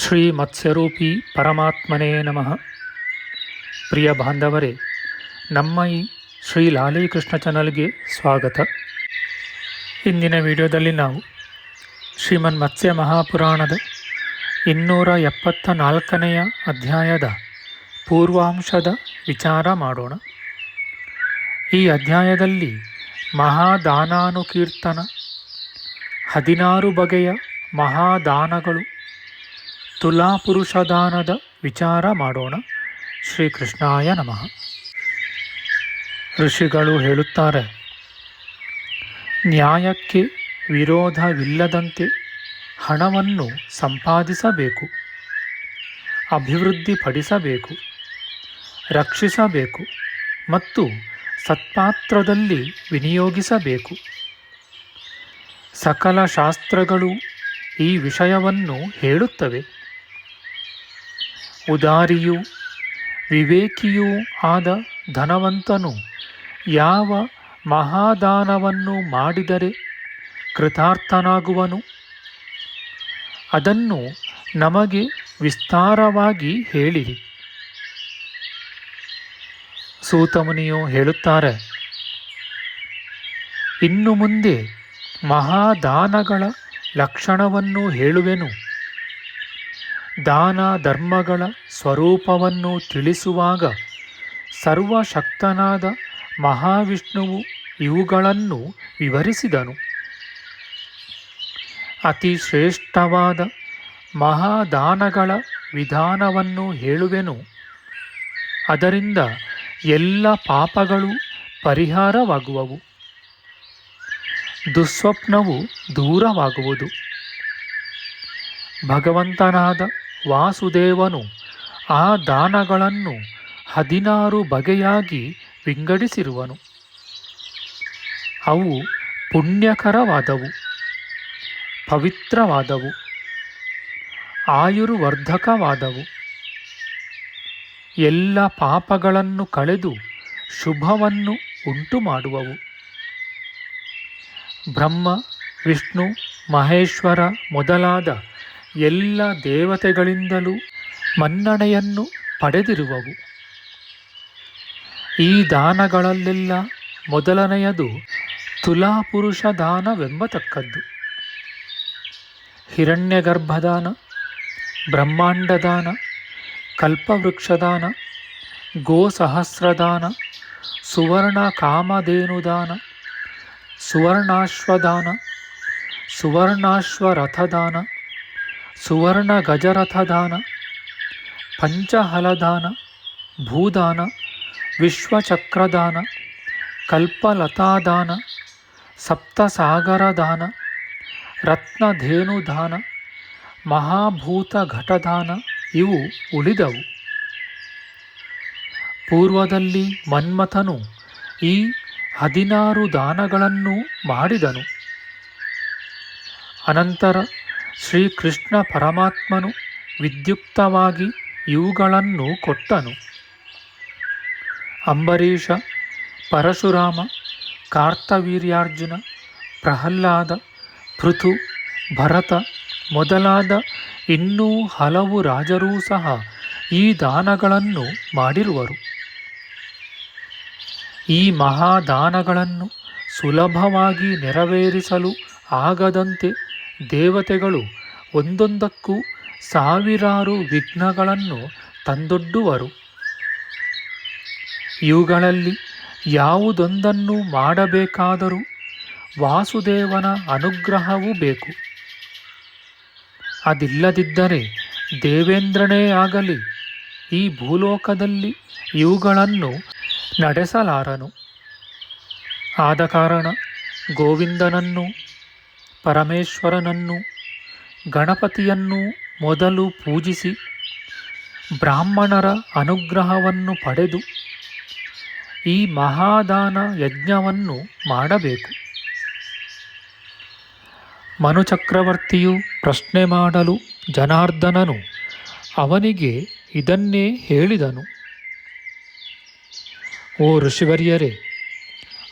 ಶ್ರೀ ಮತ್ಸ್ಯರೂಪಿ ಪರಮಾತ್ಮನೇ ನಮಃ. ಪ್ರಿಯ ಬಾಂಧವರೇ, ನಮ್ಮ ಈ ಶ್ರೀ ಲಾಲೀಕೃಷ್ಣ ಚಾನಲ್ಗೆ ಸ್ವಾಗತ. ಇಂದಿನ ವಿಡಿಯೋದಲ್ಲಿ ನಾವು ಶ್ರೀಮನ್ ಮತ್ಸ್ಯ ಮಹಾಪುರಾಣದ ಇನ್ನೂರ ಎಪ್ಪತ್ತ ನಾಲ್ಕನೆಯ ಅಧ್ಯಾಯದ ಪೂರ್ವಾಂಶದ ವಿಚಾರ ಮಾಡೋಣ. ಈ ಅಧ್ಯಾಯದಲ್ಲಿ ಮಹಾದಾನಾನುಕೀರ್ತನ ಹದಿನಾರು ಬಗೆಯ ಮಹಾದಾನಗಳು ತುಲಾಪುರುಷದಾನದ ವಿಚಾರ ಮಾಡೋಣ. ಶ್ರೀಕೃಷ್ಣಾಯ ನಮಃ. ಋಷಿಗಳು ಹೇಳುತ್ತಾರೆ, ನ್ಯಾಯಕ್ಕೆ ವಿರೋಧವಿಲ್ಲದಂತೆ ಹಣವನ್ನು ಸಂಪಾದಿಸಬೇಕು, ಅಭಿವೃದ್ಧಿಪಡಿಸಬೇಕು, ರಕ್ಷಿಸಬೇಕು ಮತ್ತು ಸತ್ಪಾತ್ರದಲ್ಲಿ ವಿನಿಯೋಗಿಸಬೇಕು. ಸಕಲ ಶಾಸ್ತ್ರಗಳು ಈ ವಿಷಯವನ್ನು ಹೇಳುತ್ತವೆ. ಉದಾರಿಯೂ, ವಿವೇಕಿಯೂ ಆದ ಧನವಂತನು ಯಾವ ಮಹಾದಾನವನ್ನು ಮಾಡಿದರೆ ಕೃತಾರ್ಥನಾಗುವನು? ಅದನ್ನು ನಮಗೆ ವಿಸ್ತಾರವಾಗಿ ಹೇಳಿರಿ. ಸೂತಮುನಿಯು ಹೇಳುತ್ತಾರೆ, ಇನ್ನು ಮುಂದೆ ಮಹಾದಾನಗಳ ಲಕ್ಷಣವನ್ನು ಹೇಳುವೆನು. ದಾನ ಧರ್ಮಗಳ ಸ್ವರೂಪವನ್ನು ತಿಳಿಸುವಾಗ ಸರ್ವಶಕ್ತನಾದ ಮಹಾವಿಷ್ಣುವು ಇವುಗಳನ್ನು ವಿವರಿಸಿದನು. ಅತಿ ಶ್ರೇಷ್ಠವಾದ ಮಹಾದಾನಗಳ ವಿಧಾನವನ್ನು ಹೇಳುವೆನು. ಅದರಿಂದ ಎಲ್ಲ ಪಾಪಗಳು ಪರಿಹಾರವಾಗುವವು. ದುಸ್ವಪ್ನವು ದೂರವಾಗುವುದು. ಭಗವಂತನಾದ ವಾಸುದೇವನು ಆ ದಾನಗಳನ್ನು ಹದಿನಾರು ಬಗೆಯಾಗಿ ವಿಂಗಡಿಸಿರುವನು. ಅವು ಪುಣ್ಯಕರವಾದವು, ಪವಿತ್ರವಾದವು, ಆಯುರ್ವರ್ಧಕವಾದವು. ಎಲ್ಲ ಪಾಪಗಳನ್ನು ಕಳೆದು ಶುಭವನ್ನು ಉಂಟು ಮಾಡುವವು ಬ್ರಹ್ಮ, ವಿಷ್ಣು, ಮಹೇಶ್ವರ ಮೊದಲಾದ ಎಲ್ಲ ದೇವತೆಗಳಿಂದಲೂ ಮನ್ನಣೆಯನ್ನು ಪಡೆದಿರುವವು. ಈ ದಾನಗಳಲ್ಲೆಲ್ಲ ಮೊದಲನೆಯದು ತುಲಾಪುರುಷ ದಾನವೆಂಬತಕ್ಕದ್ದು. ಹಿರಣ್ಯಗರ್ಭದಾನ, ಬ್ರಹ್ಮಾಂಡದಾನ, ಕಲ್ಪವೃಕ್ಷದಾನ, ಗೋಸಹಸ್ರದಾನ ಸುವರ್ಣ ಕಾಮಧೇನುದಾನ ಸುವರ್ಣಾಶ್ವದಾನ, ಸುವರ್ಣಾಶ್ವರಥದಾನ ಸುವರ್ಣ ಗಜರಥದಾನ, ಪಂಚಹಲದಾನ, ಭೂದಾನ, ವಿಶ್ವಚಕ್ರದಾನ, ಕಲ್ಪಲತಾದಾನ, ಸಪ್ತಸಾಗರದಾನ, ರತ್ನಧೇನುದಾನ ಮಹಾಭೂತ ಘಟದಾನ ಇವು ಉಳಿದವು. ಪೂರ್ವದಲ್ಲಿ ಮನ್ಮಥನು ಈ ಹದಿನಾರು ದಾನಗಳನ್ನು ಮಾಡಿದನು. ಅನಂತರ ಶ್ರೀಕೃಷ್ಣ ಪರಮಾತ್ಮನು ವಿದ್ಯುಕ್ತವಾಗಿ ಇವುಗಳನ್ನು ಕೊಟ್ಟನು. ಅಂಬರೀಷ, ಪರಶುರಾಮ, ಕಾರ್ತವೀರ್ಯಾರ್ಜುನ, ಪ್ರಹ್ಲಾದ, ಪೃಥು, ಭರತ ಮೊದಲಾದ ಇನ್ನೂ ಹಲವು ರಾಜರೂ ಸಹ ಈ ದಾನಗಳನ್ನು ಮಾಡಿರುವರು. ಈ ಮಹಾದಾನಗಳನ್ನು ಸುಲಭವಾಗಿ ನೆರವೇರಿಸಲು ಆಗದಂತೆ ದೇವತೆಗಳು ಒಂದೊಂದಕ್ಕೂ ಸಾವಿರಾರು ವಿಘ್ನಗಳನ್ನು ತಂದೊಡ್ಡುವರು. ಇವುಗಳಲ್ಲಿ ಯಾವುದೊಂದನ್ನು ಮಾಡಬೇಕಾದರೂ ವಾಸುದೇವನ ಅನುಗ್ರಹವೂ ಬೇಕು. ಅದಿಲ್ಲದಿದ್ದರೆ ದೇವೇಂದ್ರನೇ ಆಗಲಿ, ಈ ಭೂಲೋಕದಲ್ಲಿ ಇವುಗಳನ್ನು ನಡೆಸಲಾರನು. ಆದ ಕಾರಣ ಗೋವಿಂದನನ್ನು ಪರಮೇಶ್ವರನನ್ನು, ಗಣಪತಿಯನ್ನು ಮೊದಲು ಪೂಜಿಸಿ, ಬ್ರಾಹ್ಮಣರ ಅನುಗ್ರಹವನ್ನು ಪಡೆದು, ಈ ಮಹಾದಾನ ಯಜ್ಞವನ್ನು ಮಾಡಬೇಕು. ಮನುಚಕ್ರವರ್ತಿಯು ಪ್ರಶ್ನೆ ಮಾಡಲು ಜನಾರ್ದನನು ಅವನಿಗೆ ಇದನ್ನೇ ಹೇಳಿದನು. ಓ ಋಷಿವರ್ಯರೇ,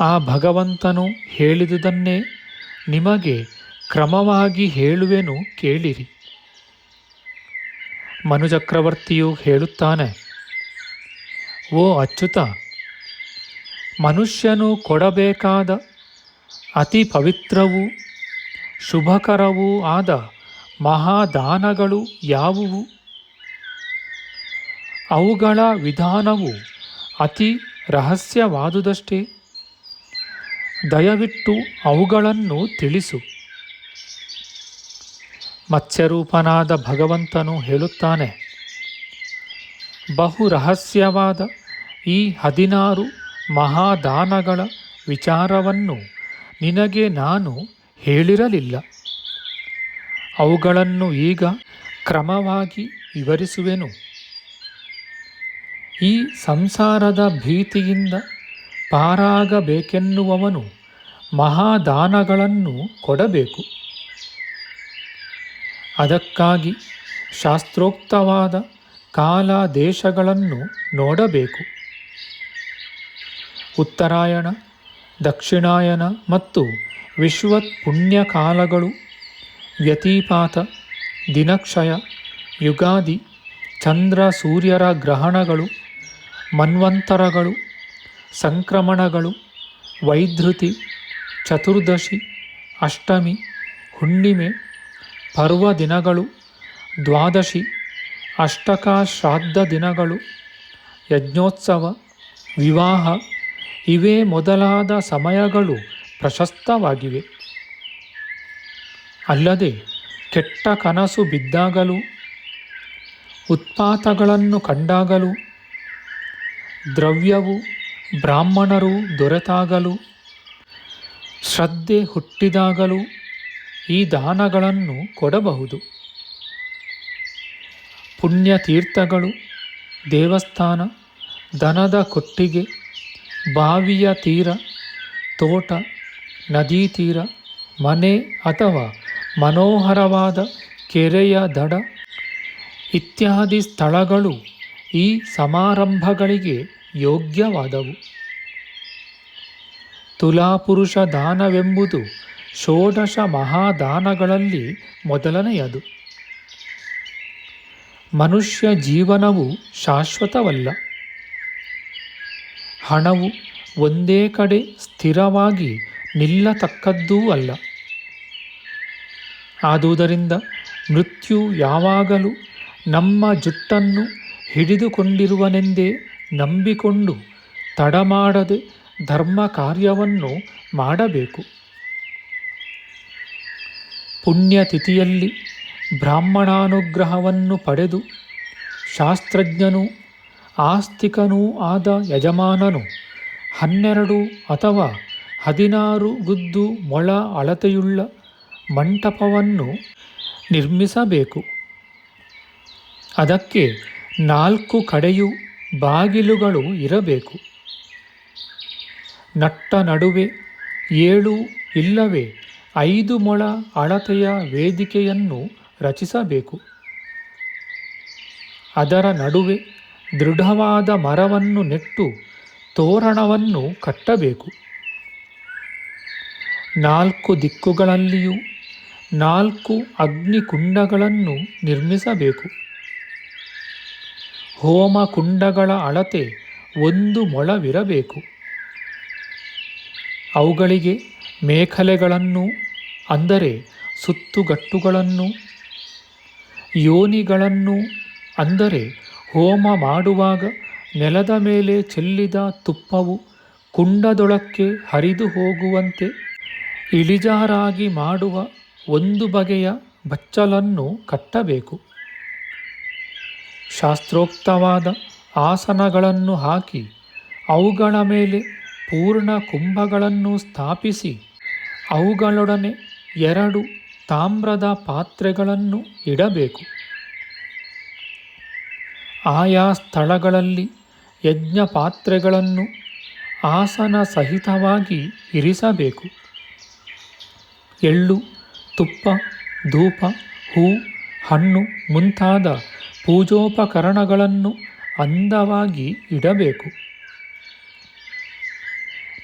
ಆ ಭಗವಂತನು ಹೇಳಿದುದನ್ನೇ ನಿಮಗೆ ಕ್ರಮವಾಗಿ ಹೇಳುವೆನು ಕೇಳಿರಿ. ಮನುಚಕ್ರವರ್ತಿಯು ಹೇಳುತ್ತಾನೆ, ಓ ಅಚ್ಯುತ, ಮನುಷ್ಯನು ಕೊಡಬೇಕಾದ ಅತಿ ಪವಿತ್ರವೂ ಶುಭಕರವೂ ಆದ ಮಹಾದಾನಗಳು ಯಾವುವು? ಅವುಗಳ ವಿಧಾನವು ಅತಿ ರಹಸ್ಯವಾದುದಷ್ಟೇ? ದಯವಿಟ್ಟು ಅವುಗಳನ್ನು ತಿಳಿಸು. ಮತ್ಸ್ಯರೂಪನಾದ ಭಗವಂತನು ಹೇಳುತ್ತಾನೆ, ಬಹು ರಹಸ್ಯವಾದ ಈ ಹದಿನಾರು ಮಹಾದಾನಗಳ ವಿಚಾರವನ್ನು ನಿನಗೆ ನಾನು ಹೇಳಿರಲಿಲ್ಲ. ಅವುಗಳನ್ನು ಈಗ ಕ್ರಮವಾಗಿ ವಿವರಿಸುವೆನು. ಈ ಸಂಸಾರದ ಭೀತಿಯಿಂದ ಪಾರಾಗಬೇಕೆನ್ನುವವನು ಮಹಾದಾನಗಳನ್ನು ಕೊಡಬೇಕು. ಅದಕ್ಕಾಗಿ ಶಾಸ್ತ್ರೋಕ್ತವಾದ ಕಾಲ ದೇಶಗಳನ್ನು ನೋಡಬೇಕು. ಉತ್ತರಾಯಣ, ದಕ್ಷಿಣಾಯನ ಮತ್ತು ವಿಶ್ವತ್ ಪುಣ್ಯಕಾಲಗಳು ವ್ಯತಿಪಾತ, ದಿನಕ್ಷಯ, ಯುಗಾದಿ, ಚಂದ್ರ ಸೂರ್ಯರ ಗ್ರಹಣಗಳು, ಮನ್ವಂತರಗಳು ಸಂಕ್ರಮಣಗಳು, ವೈಧೃತಿ, ಚತುರ್ದಶಿ, ಅಷ್ಟಮಿ, ಹುಣ್ಣಿಮೆ, ಪರ್ವ ದಿನಗಳು, ದ್ವಾದಶಿ ಅಷ್ಟಕ ಶ್ರಾದ್ದ ದಿನಗಳು, ಯಜ್ಞೋತ್ಸವ, ವಿವಾಹ ಇವೇ ಮೊದಲಾದ ಸಮಯಗಳು ಪ್ರಶಸ್ತವಾಗಿವೆ. ಅಲ್ಲದೆ ಕೆಟ್ಟ ಕನಸು ಬಿದ್ದಾಗಲೂ, ಉತ್ಪಾತಗಳನ್ನು ಕಂಡಾಗಲೂ, ದ್ರವ್ಯವು ಬ್ರಾಹ್ಮಣರು ದೊರೆತಾಗಲೂ, ಶ್ರದ್ಧೆ ಹುಟ್ಟಿದಾಗಲೂ ಈ ದಾನಗಳನ್ನು ಕೊಡಬಹುದು. ಪುಣ್ಯತೀರ್ಥಗಳು, ದೇವಸ್ಥಾನ, ದನದ ಕೊಟ್ಟಿಗೆ, ಬಾವಿಯ ತೀರ, ತೋಟ, ನದಿ ತೀರ, ಮನೆ ಅಥವಾ ಮನೋಹರವಾದ ಕೆರೆಯ ದಡ ಇತ್ಯಾದಿ ಸ್ಥಳಗಳು ಈ ಸಮಾರಂಭಗಳಿಗೆ ಯೋಗ್ಯವಾದವು. ತುಲಾಪುರುಷ ದಾನವೆಂಬುದು ಷೋಡಶ ಮಹಾದಾನಗಳಲ್ಲಿ ಮೊದಲನೆಯದು. ಮನುಷ್ಯ ಜೀವನವು ಶಾಶ್ವತವಲ್ಲ. ಹಣವು ಒಂದೇ ಕಡೆ ಸ್ಥಿರವಾಗಿ ನಿಲ್ಲತಕ್ಕದ್ದೂ ಅಲ್ಲ. ಆದುದರಿಂದ ಮೃತ್ಯು ಯಾವಾಗಲೂ ನಮ್ಮ ಜುಟ್ಟನ್ನು ಹಿಡಿದುಕೊಂಡಿರುವನೆಂದೇ ನಂಬಿಕೊಂಡು ತಡಮಾಡದೆ ಧರ್ಮ ಕಾರ್ಯವನ್ನು ಮಾಡಬೇಕು. ಪುಣ್ಯತಿಥಿಯಲ್ಲಿ ಬ್ರಾಹ್ಮಣಾನುಗ್ರಹವನ್ನು ಪಡೆದು ಶಾಸ್ತ್ರಜ್ಞನೂ ಆಸ್ತಿಕನೂ ಆದ ಯಜಮಾನನು ಹನ್ನೆರಡು ಅಥವಾ ಹದಿನಾರು ಗುದ್ದು ಮೊಳ ಅಳತೆಯುಳ್ಳ ಮಂಟಪವನ್ನು ನಿರ್ಮಿಸಬೇಕು. ಅದಕ್ಕೆ ನಾಲ್ಕು ಕಡೆಯೂ ಬಾಗಿಲುಗಳು ಇರಬೇಕು. ನಟ್ಟ ನಡುವೆ ಏಳು ಇಲ್ಲವೇ ಐದು ಮೊಳ ಅಳತೆಯ ವೇದಿಕೆಯನ್ನು ರಚಿಸಬೇಕು. ಅದರ ನಡುವೆ ದೃಢವಾದ ಮರವನ್ನು ನೆಟ್ಟು ತೋರಣವನ್ನು ಕಟ್ಟಬೇಕು. ನಾಲ್ಕು ದಿಕ್ಕುಗಳಲ್ಲಿಯೂ ನಾಲ್ಕು ಅಗ್ನಿಕುಂಡಗಳನ್ನು ನಿರ್ಮಿಸಬೇಕು. ಹೋಮ ಕುಂಡಗಳ ಅಳತೆ ಒಂದು ಮೊಳವಿರಬೇಕು. ಅವುಗಳಿಗೆ ಮೇಖಲೆಗಳನ್ನು, ಅಂದರೆ ಸುತ್ತುಗಟ್ಟುಗಳನ್ನು, ಯೋನಿಗಳನ್ನು, ಅಂದರೆ ಹೋಮ ಮಾಡುವಾಗ ನೆಲದ ಮೇಲೆ ಚೆಲ್ಲಿದ ತುಪ್ಪವು ಕುಂಡದೊಳಕ್ಕೆ ಹರಿದು ಹೋಗುವಂತೆ ಇಳಿಜಾರಾಗಿ ಮಾಡುವ ಒಂದು ಬಗೆಯ ಬಚ್ಚಲನ್ನು ಕಟ್ಟಬೇಕು. ಶಾಸ್ತ್ರೋಕ್ತವಾದ ಆಸನಗಳನ್ನು ಹಾಕಿ ಅವುಗಳ ಮೇಲೆ ಪೂರ್ಣ ಕುಂಭಗಳನ್ನು ಸ್ಥಾಪಿಸಿ ಅವುಗಳೊಡನೆ ಎರಡು ತಾಮ್ರದ ಪಾತ್ರೆಗಳನ್ನು ಇಡಬೇಕು. ಆಯಾ ಸ್ಥಳಗಳಲ್ಲಿ ಯಜ್ಞ ಪಾತ್ರೆಗಳನ್ನು ಆಸನ ಸಹಿತವಾಗಿ ಇರಿಸಬೇಕು. ಎಳ್ಳು, ತುಪ್ಪ, ಧೂಪ, ಹೂ, ಹಣ್ಣು ಮುಂತಾದ ಪೂಜೋಪಕರಣಗಳನ್ನು ಅಂದವಾಗಿ ಇಡಬೇಕು.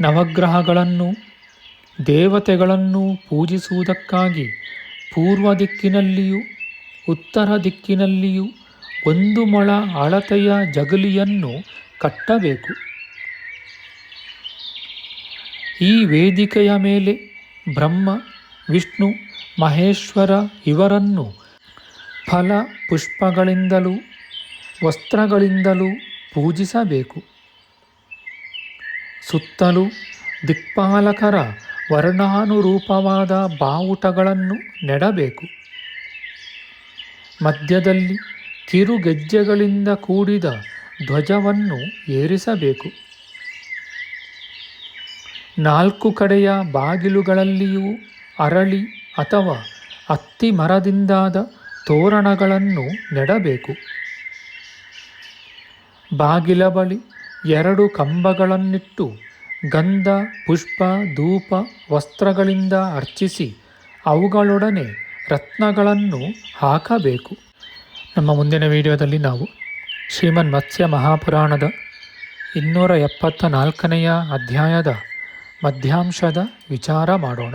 ನವಗ್ರಹಗಳನ್ನು, ದೇವತೆಗಳನ್ನು ಪೂಜಿಸುವುದಕ್ಕಾಗಿ ಪೂರ್ವ ದಿಕ್ಕಿನಲ್ಲಿಯೂ ಉತ್ತರ ದಿಕ್ಕಿನಲ್ಲಿಯೂ ಒಂದು ಮೊಳ ಅಳತೆಯ ಜಗಲಿಯನ್ನು ಕಟ್ಟಬೇಕು. ಈ ವೇದಿಕೆಯ ಮೇಲೆ ಬ್ರಹ್ಮ, ವಿಷ್ಣು, ಮಹೇಶ್ವರ ಇವರನ್ನು ಫಲ ಪುಷ್ಪಗಳಿಂದಲೂ ವಸ್ತ್ರಗಳಿಂದಲೂ ಪೂಜಿಸಬೇಕು. ಸುತ್ತಲೂ ದಿಕ್ಪಾಲಕರ ವರ್ಣಾನುರೂಪವಾದ ಬಾವುಟಗಳನ್ನು ನೆಡಬೇಕು. ಮಧ್ಯದಲ್ಲಿ ಕಿರುಗೆಜ್ಜೆಗಳಿಂದ ಕೂಡಿದ ಧ್ವಜವನ್ನು ಏರಿಸಬೇಕು. ನಾಲ್ಕು ಕಡೆಯ ಬಾಗಿಲುಗಳಲ್ಲಿಯೂ ಅರಳಿ ಅಥವಾ ಅತ್ತಿ ಮರದಿಂದಾದ ತೋರಣಗಳನ್ನು ನೆಡಬೇಕು. ಬಾಗಿಲ ಬಳಿ ಎರಡು ಕಂಬಗಳನ್ನಿಟ್ಟು ಗಂಧ, ಪುಷ್ಪ, ಧೂಪ, ವಸ್ತ್ರಗಳಿಂದ ಅರ್ಚಿಸಿ ಅವುಗಳೊಡನೆ ರತ್ನಗಳನ್ನು ಹಾಕಬೇಕು. ನಮ್ಮ ಮುಂದಿನ ವಿಡಿಯೋದಲ್ಲಿ ನಾವು ಶ್ರೀಮನ್ ಮತ್ಸ್ಯ ಮಹಾಪುರಾಣದ ಇನ್ನೂರ ಎಪ್ಪತ್ತ ನಾಲ್ಕನೆಯ ಅಧ್ಯಾಯದ ಮಧ್ಯಾಂಶದ ವಿಚಾರ ಮಾಡೋಣ.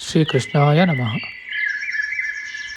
ಶ್ರೀಕೃಷ್ಣಾಯ ನಮಃ